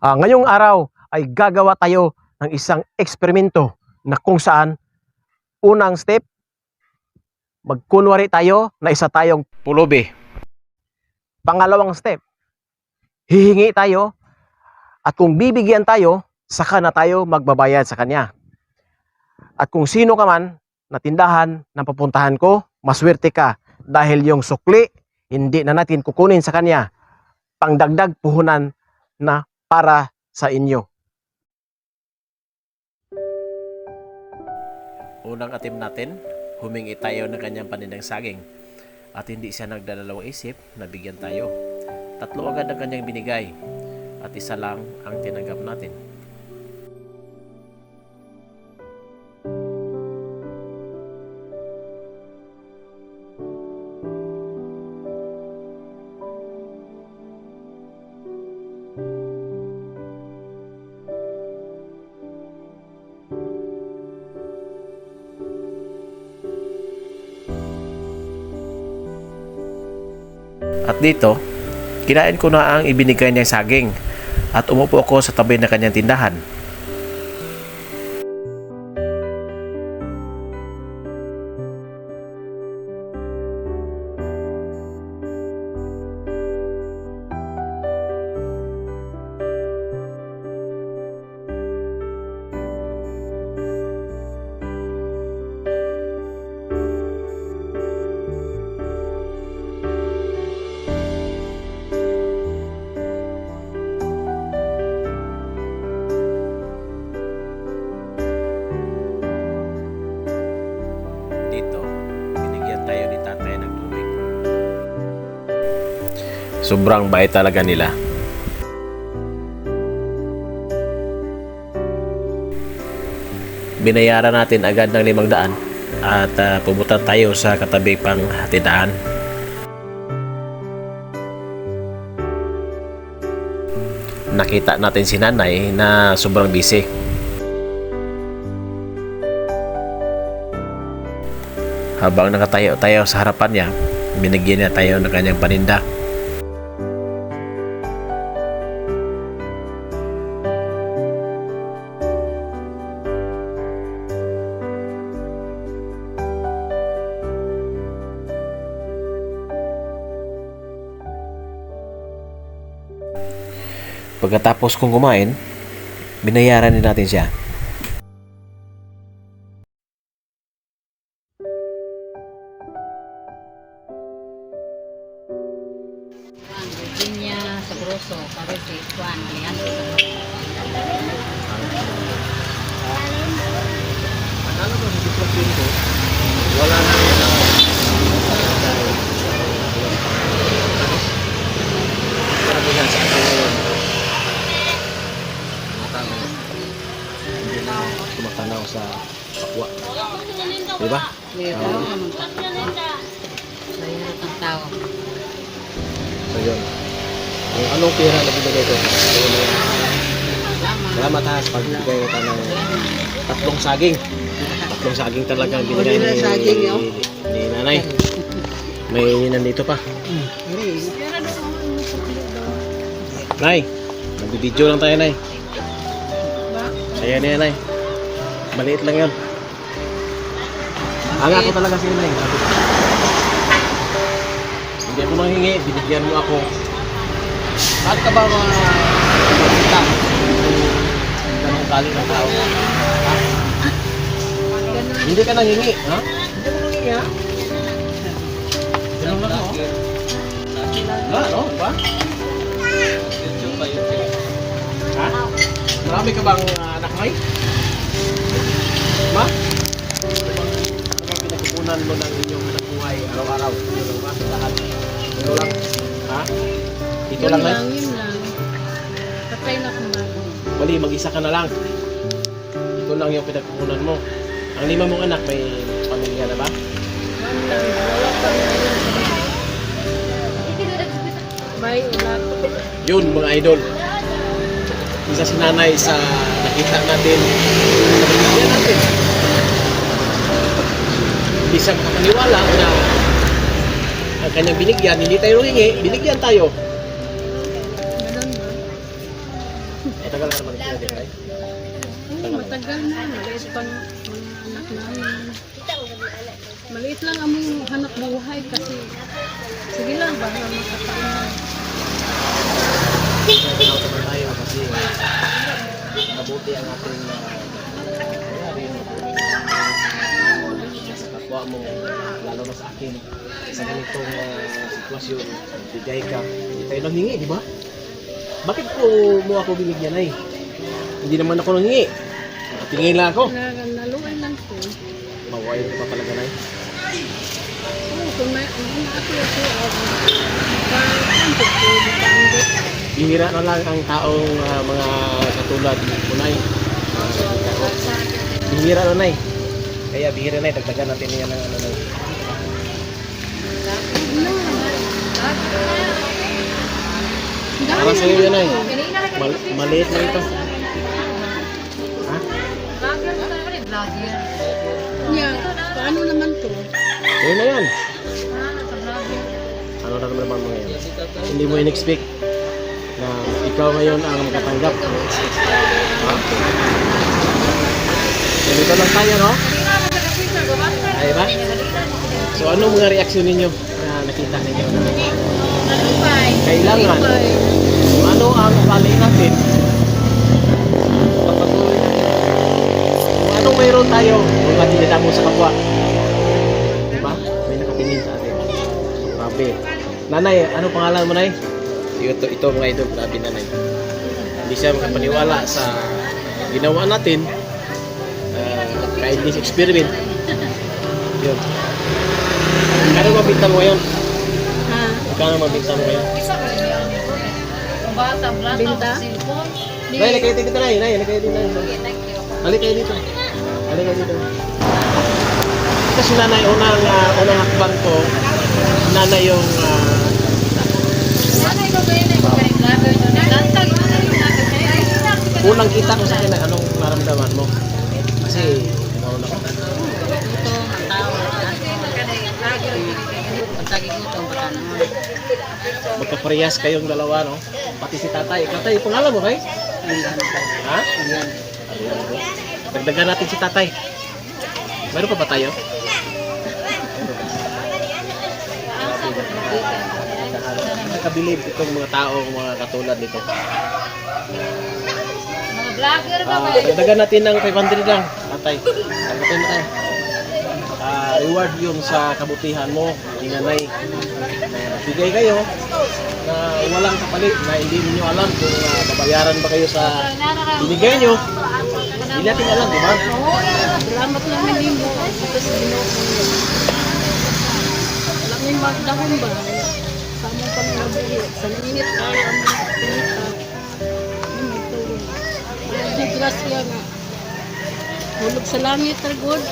Ah, ngayong araw ay gagawa tayo ng isang eksperimento na kung saan unang step, magkunwari tayo na isa tayong pulubi. Pangalawang step, hihingi tayo at kung bibigyan tayo, saka na tayo magbabayad sa kanya. At kung sino ka man na tindahan na papuntahan ko, maswerte ka dahil yung sukli, hindi na natin kukunin sa kanya pangdagdag puhunan na para sa inyo. Unang atim natin, humingi tayo ng kanyang paninang saging at hindi siya nagdadalawang isip na bigyan tayo. Tatlo agad ang kanyang binigay at isa lang ang tinanggap natin. At dito, kinain ko na ang ibinigay niyang saging at umupo ako sa tabi ng kanyang tindahan. Sobrang bait talaga nila. Binayaran natin agad ng limang daan at uh, pumunta tayo sa katabi pang hatidaan. Nakita natin si nanay na sobrang busy. Habang nakatayo tayo sa harapan niya, binigyan niya tayo ng kanyang paninda. Pagkatapos kong kumain, binayaran din natin siya. Virginia Sabroso, para si Juan Alejandro Akala ko hindi ko. Wala na yun. Yung anong pera na binigay ko? Salamat. Ha sa pagbigay ko ng tatlong saging. Tatlong saging talaga ang binigay ni, saging, oh. ni, ni nanay. May nandito pa. Nay, nagbibideo lang tayo, Nay. Saya niya, Nay. Maliit lang yun. Ang ako talaga sa'yo, Nay. Hindi ako nanghingi, binigyan mo ako. Saan ka ba mga kita? Ganong galing ng tao. Ha? Hindi ka nanghingi, ha? Hindi mo nanghingi, ha? Ganun lang, oh. Wala, no? Ba? Ha? Marami ka bang uh, anak, May? Ma? Pinagkukunan mo ng inyong anak buhay araw-araw? Ano lang ba? Lahat? Ito lang? Ha? Ito lang, Nay? yun lang. Patay na kumain. Mali, mag-isa ka na lang. Ito lang yung pinagkukunan mo. Ang lima mong anak, may pamilya na ba? May ulat. Yun, mga idol. Isa si nanay sa nakita natin. Nakita natin. Hindi siya makapaniwala na ang kanyang binigyan, hindi tayo hingi, binigyan tayo. Matagal ka na dito ay? Oo, matagal na. Maliit pang anak namin. Maliit lang among hanap buhay kasi sige lang, baka naman tayo kasi mabuti ang ating uh, kapwa mo, lalo na sa akin, sa ganitong uh, sitwasyon, bigay ka, hindi tayo nanghingi, di ba? Bakit po mo ako binigyan ay? Hindi naman ako nanghingi. Tingin lang ako. Na, naluay lang ko. Mawain ka pa talaga na Oo, kung may ako ko, makaambot. Bihira na lang ang taong ah, mga katulad mo nay. Bihira na nay. Kaya bihira na dagdagan natin yan ng ano nay. Para sa iyo yan ay. Mal maliit lang ito. Ha? Yeah, paano naman to? Ayun na yan. Ano na naman mo ngayon? Hindi mo in-expect na ikaw ngayon ang makatanggap. Ha? Ganito lang tayo, no? Ay ba? So ano mga reaksyon ninyo na nakita ninyo? Kailangan ano ang ugali natin. Kung anong mayroon tayo, kung ating nilamo sa kapwa. Diba? May nakatingin sa atin. Grabe. Nanay, ano pangalan mo, Nay? Ito, ito mga idol, grabe nanay. Hindi siya makapaniwala sa ginawa natin. Uh, kindness experiment. Yun. Kano mabinta mo ngayon? Ha? Kano mabinta mo ngayon? Binta? Nay, nakaya dito na, Nay. Nakaya dito na. Halik kayo dito. Halik kayo dito. Ito si nanay, unang, uh, unang hakbang ko, nanay yung ah, unang kita ko sa akin, anong naramdaman mo? Kasi, ano na magkaparehas kayong dalawa, no? Pati si tatay. Tatay, pangalan mo kay? Ha? Ayan. Dagdagan natin si tatay. Meron pa ba tayo? Nakabilib itong mga tao, mga katulad nito. Ah, dagdagan natin ng 500 lang, tatay. Tanggapin mo reward yun sa kabutihan mo, inanay. Bigay kayo na walang kapalit, na hindi niyo alam kung ah, babayaran ba kayo sa binigay nyo. Hindi natin alam, di ba? Salamat namin din mo. Ito sa Ginoo ko. Alam yung magdahon ba? Sa among panginabuhi. Sa init tayo ang mga pinita. Ay, may tulong. Ay, di grasya nga. Hulog sa langit, Targod.